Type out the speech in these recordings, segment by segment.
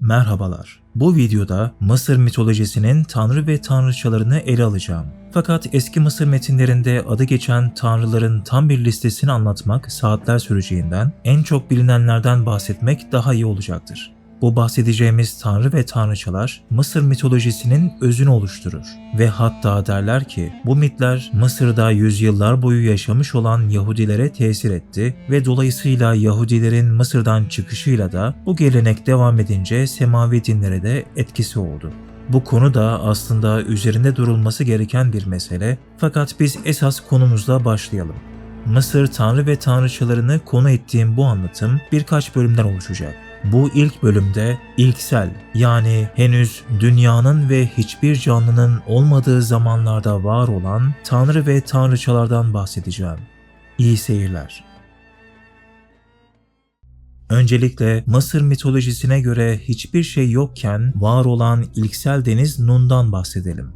Merhabalar. Bu videoda Mısır mitolojisinin tanrı ve tanrıçalarını ele alacağım. Fakat eski Mısır metinlerinde adı geçen tanrıların tam bir listesini anlatmak saatler süreceğinden en çok bilinenlerden bahsetmek daha iyi olacaktır. Bu bahsedeceğimiz tanrı ve tanrıçalar Mısır mitolojisinin özünü oluşturur ve hatta derler ki bu mitler Mısır'da yüzyıllar boyu yaşamış olan Yahudilere tesir etti ve dolayısıyla Yahudilerin Mısır'dan çıkışıyla da bu gelenek devam edince semavi dinlere de etkisi oldu. Bu konu da aslında üzerinde durulması gereken bir mesele fakat biz esas konumuzla başlayalım. Mısır tanrı ve tanrıçalarını konu ettiğim bu anlatım birkaç bölümden oluşacak. Bu ilk bölümde ilksel yani henüz dünyanın ve hiçbir canlının olmadığı zamanlarda var olan tanrı ve tanrıçalardan bahsedeceğim. İyi seyirler. Öncelikle Mısır mitolojisine göre hiçbir şey yokken var olan ilksel deniz Nun'dan bahsedelim.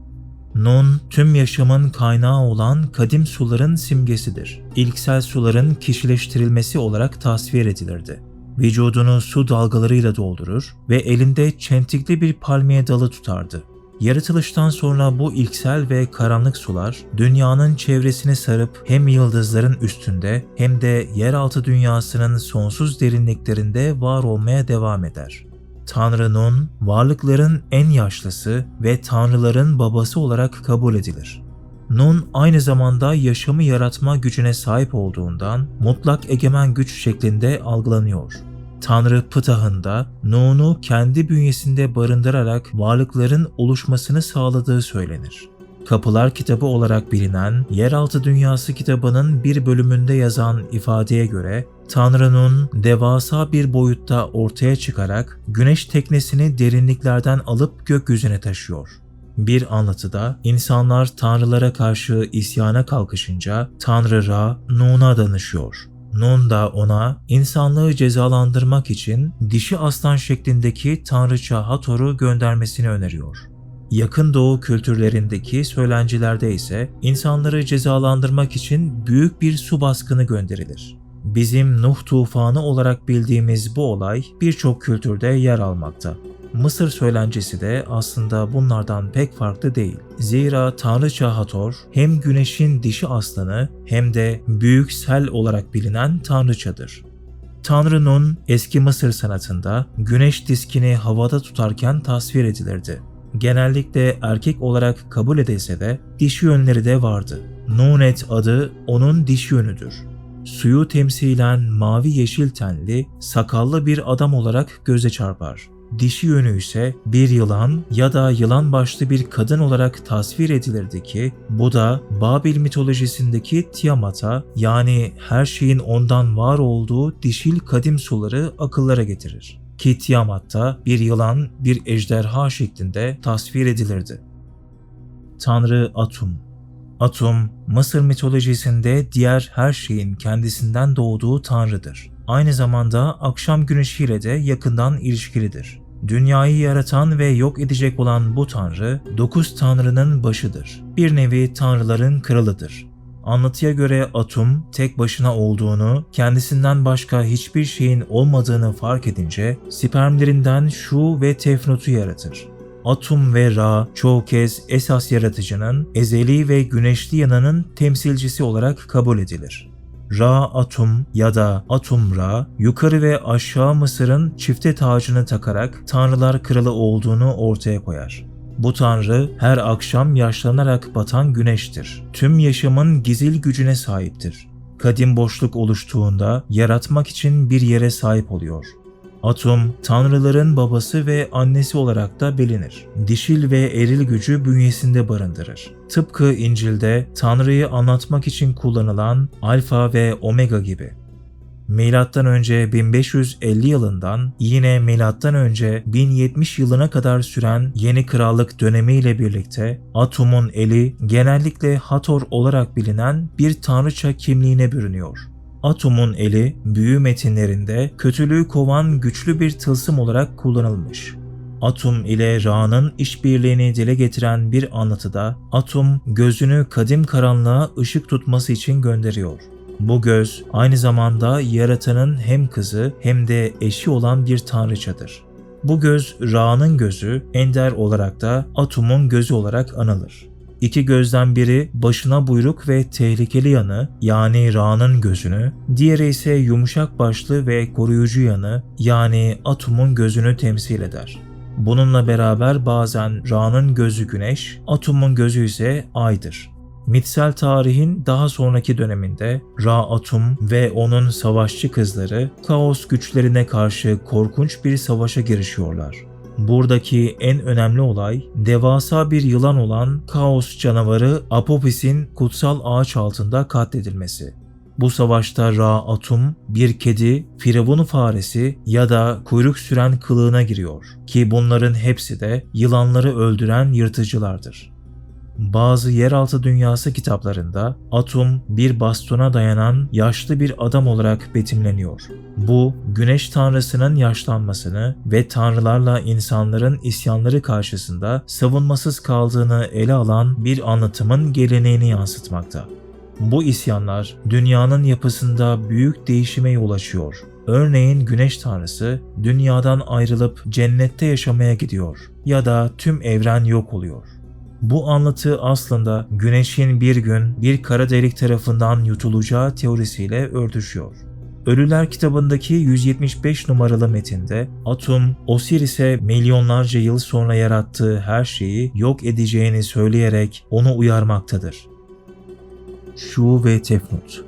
Nun, tüm yaşamın kaynağı olan kadim suların simgesidir. İlksel suların kişileştirilmesi olarak tasvir edilirdi. Vücudunu su dalgalarıyla doldurur ve elinde çentikli bir palmiye dalı tutardı. Yaratılıştan sonra bu ilksel ve karanlık sular dünyanın çevresini sarıp hem yıldızların üstünde hem de yeraltı dünyasının sonsuz derinliklerinde var olmaya devam eder. Tanrı Nun, varlıkların en yaşlısı ve tanrıların babası olarak kabul edilir. Nun aynı zamanda yaşamı yaratma gücüne sahip olduğundan mutlak egemen güç şeklinde algılanıyor. Tanrı Ptah'ın da Nun'u kendi bünyesinde barındırarak varlıkların oluşmasını sağladığı söylenir. Kapılar kitabı olarak bilinen Yeraltı Dünyası kitabının bir bölümünde yazan ifadeye göre Tanrı'nın devasa bir boyutta ortaya çıkarak güneş teknesini derinliklerden alıp gökyüzüne taşıyor. Bir anlatıda insanlar tanrılara karşı isyana kalkışınca Tanrı Ra Nun'a danışıyor. Nun da ona insanlığı cezalandırmak için dişi aslan şeklindeki tanrıça Hathor'u göndermesini öneriyor. Yakın Doğu kültürlerindeki söylencilerde ise insanları cezalandırmak için büyük bir su baskını gönderilir. Bizim Nuh tufanı olarak bildiğimiz bu olay birçok kültürde yer almakta. Mısır söylencesi de aslında bunlardan pek farklı değil. Zira Tanrıça Hathor hem güneşin dişi aslanı hem de büyük sel olarak bilinen tanrıçadır. Tanrı Nun eski Mısır sanatında güneş diskini havada tutarken tasvir edilirdi. Genellikle erkek olarak kabul edilse de dişi yönleri de vardı. Nunet adı onun dişi yönüdür. Suyu temsilen mavi yeşil tenli, sakallı bir adam olarak göze çarpar. Dişi yönü ise bir yılan ya da yılan başlı bir kadın olarak tasvir edilirdi ki bu da Babil mitolojisindeki Tiamat'a yani her şeyin ondan var olduğu dişil kadim suları akıllara getirir. Ki Tiamat bir yılan, bir ejderha şeklinde tasvir edilirdi. Tanrı Atum Atum, Mısır mitolojisinde diğer her şeyin kendisinden doğduğu tanrıdır. Aynı zamanda akşam güneşiyle de yakından ilişkilidir. Dünyayı yaratan ve yok edecek olan bu tanrı, dokuz tanrının başıdır. Bir nevi tanrıların kralıdır. Anlatıya göre Atum tek başına olduğunu, kendisinden başka hiçbir şeyin olmadığını fark edince spermlerinden Şu ve Tefnut'u yaratır. Atum ve Ra çoğu kez esas yaratıcının ezeli ve güneşli yanının temsilcisi olarak kabul edilir. Ra Atum ya da Atum Ra yukarı ve aşağı Mısır'ın çifte tacını takarak tanrılar kralı olduğunu ortaya koyar. Bu tanrı her akşam yaşlanarak batan güneştir. Tüm yaşamın gizil gücüne sahiptir. Kadim boşluk oluştuğunda yaratmak için bir yere sahip oluyor. Atum, tanrıların babası ve annesi olarak da bilinir. Dişil ve eril gücü bünyesinde barındırır. Tıpkı İncil'de Tanrı'yı anlatmak için kullanılan Alfa ve Omega gibi. Milattan önce 1550 yılından yine milattan önce 1070 yılına kadar süren yeni krallık dönemiyle birlikte Atum'un eli genellikle Hathor olarak bilinen bir tanrıça kimliğine bürünüyor. Atum'un eli büyü metinlerinde kötülüğü kovan güçlü bir tılsım olarak kullanılmış. Atum ile Ra'nın işbirliğini dile getiren bir anlatıda Atum gözünü kadim karanlığa ışık tutması için gönderiyor. Bu göz aynı zamanda yaratanın hem kızı hem de eşi olan bir tanrıçadır. Bu göz Ra'nın gözü, Ender olarak da Atum'un gözü olarak anılır. İki gözden biri başına buyruk ve tehlikeli yanı yani Ra'nın gözünü, diğeri ise yumuşak başlı ve koruyucu yanı yani Atum'un gözünü temsil eder. Bununla beraber bazen Ra'nın gözü güneş, Atum'un gözü ise aydır. Mitsel tarihin daha sonraki döneminde Ra Atum ve onun savaşçı kızları kaos güçlerine karşı korkunç bir savaşa girişiyorlar. Buradaki en önemli olay devasa bir yılan olan kaos canavarı Apopis'in kutsal ağaç altında katledilmesi. Bu savaşta Ra Atum bir kedi, firavun faresi ya da kuyruk süren kılığına giriyor ki bunların hepsi de yılanları öldüren yırtıcılardır. Bazı yeraltı dünyası kitaplarında Atum bir bastona dayanan yaşlı bir adam olarak betimleniyor. Bu güneş tanrısının yaşlanmasını ve tanrılarla insanların isyanları karşısında savunmasız kaldığını ele alan bir anlatımın geleneğini yansıtmakta. Bu isyanlar dünyanın yapısında büyük değişime yol açıyor. Örneğin güneş tanrısı dünyadan ayrılıp cennette yaşamaya gidiyor ya da tüm evren yok oluyor. Bu anlatı aslında güneşin bir gün bir kara delik tarafından yutulacağı teorisiyle örtüşüyor. Ölüler kitabındaki 175 numaralı metinde Atum, Osiris'e milyonlarca yıl sonra yarattığı her şeyi yok edeceğini söyleyerek onu uyarmaktadır. Şu ve Tefnut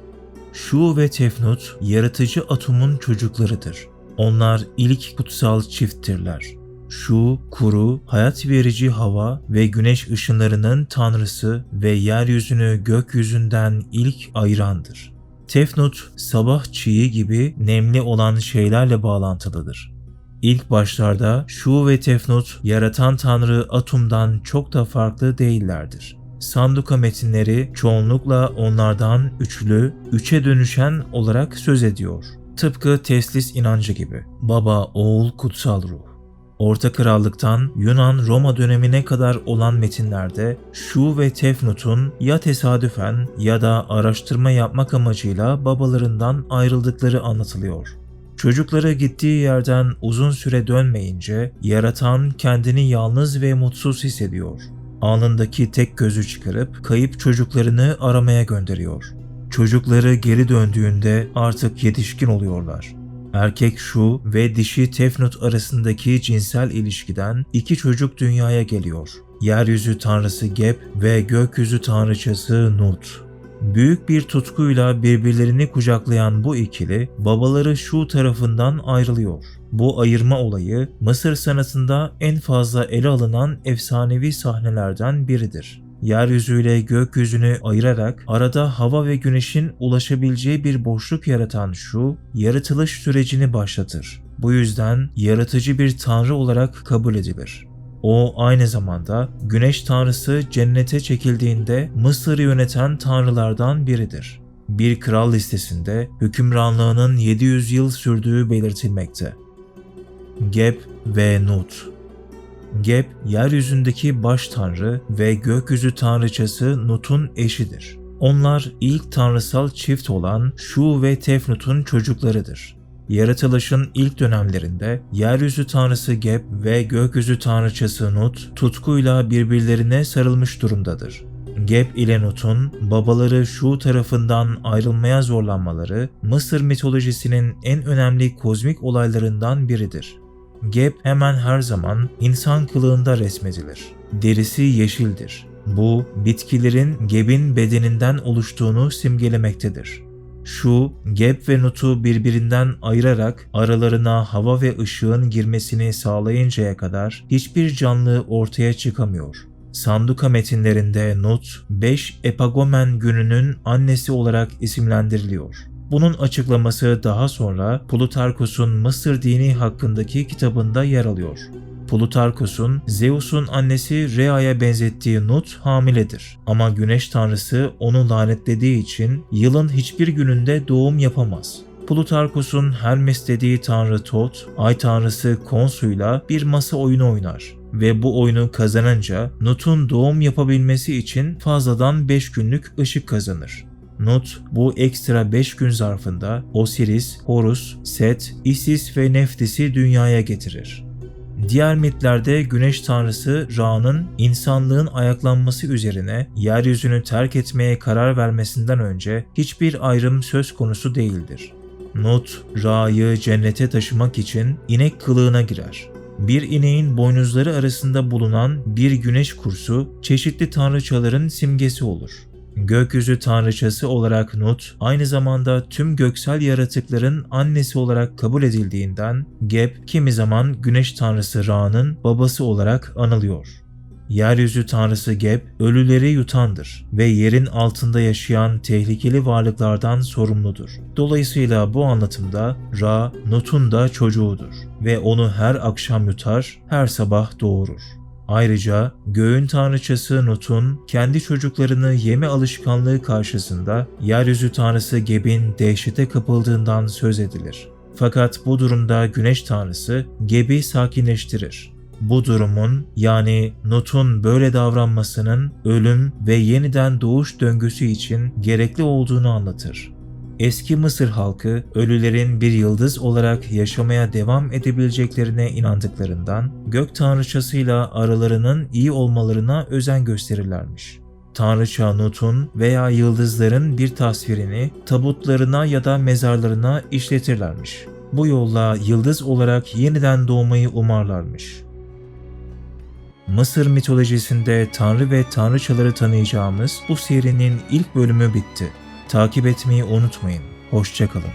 Şu ve Tefnut, yaratıcı Atum'un çocuklarıdır. Onlar ilk kutsal çifttirler şu, kuru, hayat verici hava ve güneş ışınlarının tanrısı ve yeryüzünü gökyüzünden ilk ayırandır. Tefnut, sabah çiği gibi nemli olan şeylerle bağlantılıdır. İlk başlarda Şu ve Tefnut, yaratan tanrı Atum'dan çok da farklı değillerdir. Sanduka metinleri çoğunlukla onlardan üçlü, üçe dönüşen olarak söz ediyor. Tıpkı teslis inancı gibi. Baba, oğul, kutsal ruh. Orta Krallık'tan Yunan-Roma dönemine kadar olan metinlerde Şu ve Tefnut'un ya tesadüfen ya da araştırma yapmak amacıyla babalarından ayrıldıkları anlatılıyor. Çocukları gittiği yerden uzun süre dönmeyince yaratan kendini yalnız ve mutsuz hissediyor. Anındaki tek gözü çıkarıp kayıp çocuklarını aramaya gönderiyor. Çocukları geri döndüğünde artık yetişkin oluyorlar. Erkek şu ve dişi Tefnut arasındaki cinsel ilişkiden iki çocuk dünyaya geliyor. Yeryüzü tanrısı Geb ve gökyüzü tanrıçası Nut. Büyük bir tutkuyla birbirlerini kucaklayan bu ikili babaları şu tarafından ayrılıyor. Bu ayırma olayı Mısır sanatında en fazla ele alınan efsanevi sahnelerden biridir yeryüzüyle gökyüzünü ayırarak arada hava ve güneşin ulaşabileceği bir boşluk yaratan şu, yaratılış sürecini başlatır. Bu yüzden yaratıcı bir tanrı olarak kabul edilir. O aynı zamanda güneş tanrısı cennete çekildiğinde Mısır'ı yöneten tanrılardan biridir. Bir kral listesinde hükümranlığının 700 yıl sürdüğü belirtilmekte. Geb ve Nut Geb, yeryüzündeki baş tanrı ve gökyüzü tanrıçası Nut'un eşidir. Onlar ilk tanrısal çift olan Şu ve Tefnut'un çocuklarıdır. Yaratılışın ilk dönemlerinde yeryüzü tanrısı Geb ve gökyüzü tanrıçası Nut tutkuyla birbirlerine sarılmış durumdadır. Geb ile Nut'un babaları Şu tarafından ayrılmaya zorlanmaları Mısır mitolojisinin en önemli kozmik olaylarından biridir. Geb hemen her zaman insan kılığında resmedilir. Derisi yeşildir. Bu bitkilerin Geb'in bedeninden oluştuğunu simgelemektedir. Şu, Geb ve Nut'u birbirinden ayırarak aralarına hava ve ışığın girmesini sağlayıncaya kadar hiçbir canlı ortaya çıkamıyor. Sanduka metinlerinde Nut, 5 Epagomen gününün annesi olarak isimlendiriliyor. Bunun açıklaması daha sonra Plutarkos'un Mısır dini hakkındaki kitabında yer alıyor. Plutarkos'un Zeus'un annesi Rhea'ya benzettiği Nut hamiledir. Ama güneş tanrısı onu lanetlediği için yılın hiçbir gününde doğum yapamaz. Plutarkos'un Hermes dediği tanrı Tot, ay tanrısı Konsu'yla bir masa oyunu oynar ve bu oyunu kazanınca Nut'un doğum yapabilmesi için fazladan 5 günlük ışık kazanır. Nut bu ekstra 5 gün zarfında Osiris, Horus, Set, Isis ve Neftis'i dünyaya getirir. Diğer mitlerde güneş tanrısı Ra'nın insanlığın ayaklanması üzerine yeryüzünü terk etmeye karar vermesinden önce hiçbir ayrım söz konusu değildir. Nut, Ra'yı cennete taşımak için inek kılığına girer. Bir ineğin boynuzları arasında bulunan bir güneş kursu çeşitli tanrıçaların simgesi olur. Gökyüzü tanrıçası olarak Nut, aynı zamanda tüm göksel yaratıkların annesi olarak kabul edildiğinden Geb kimi zaman güneş tanrısı Ra'nın babası olarak anılıyor. Yeryüzü tanrısı Geb, ölüleri yutandır ve yerin altında yaşayan tehlikeli varlıklardan sorumludur. Dolayısıyla bu anlatımda Ra, Nut'un da çocuğudur ve onu her akşam yutar, her sabah doğurur. Ayrıca göğün tanrıçası Nut'un kendi çocuklarını yeme alışkanlığı karşısında yeryüzü tanrısı Geb'in dehşete kapıldığından söz edilir. Fakat bu durumda güneş tanrısı Geb'i sakinleştirir. Bu durumun yani Nut'un böyle davranmasının ölüm ve yeniden doğuş döngüsü için gerekli olduğunu anlatır. Eski Mısır halkı ölülerin bir yıldız olarak yaşamaya devam edebileceklerine inandıklarından gök tanrıçasıyla aralarının iyi olmalarına özen gösterirlermiş. Tanrıça Nut'un veya yıldızların bir tasvirini tabutlarına ya da mezarlarına işletirlermiş. Bu yolla yıldız olarak yeniden doğmayı umarlarmış. Mısır mitolojisinde tanrı ve tanrıçaları tanıyacağımız bu serinin ilk bölümü bitti. Takip etmeyi unutmayın. Hoşçakalın.